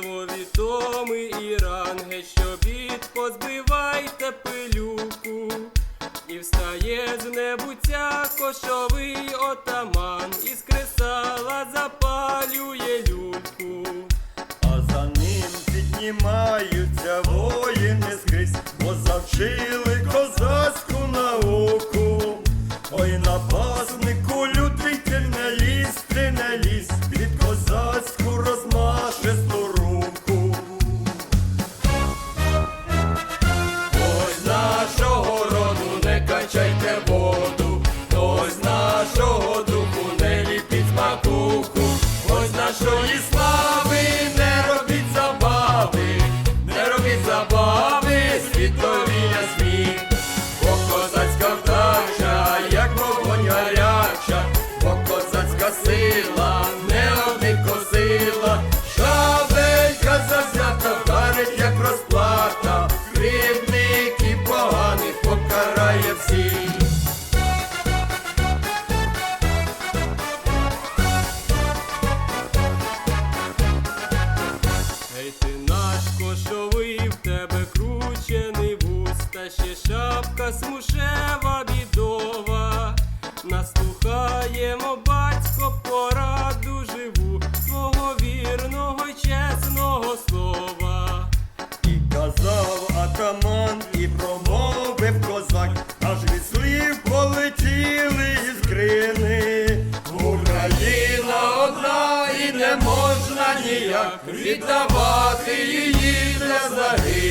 втоми і ранги, що бід позбивайте пилюку. І встає з небуття кошовий отаман, із кресала запалює люльку. А за ним піднімаються воїни скрізь, бо завчили кошовий, в тебе кручений вуз, та ще шапка смушева бідова. Наслухаємо батько пораду живу, свого вірного й чесного слова. Ніяк віддавати її для загину.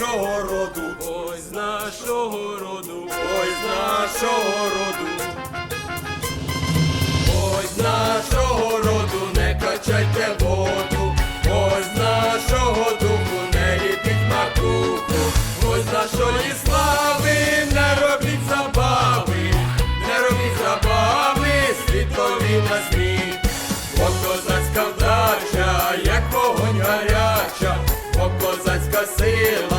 Нашого роду, Ой з нашого роду, ой, з нашого роду. Ось з нашого роду не качайте воду, ось з нашого духу не ліпіть макуху, ось з нашої слави не робіть забави, не робіть забави, світові на сміх, бо козацька вдача, як вогонь гаряча, козацька сила.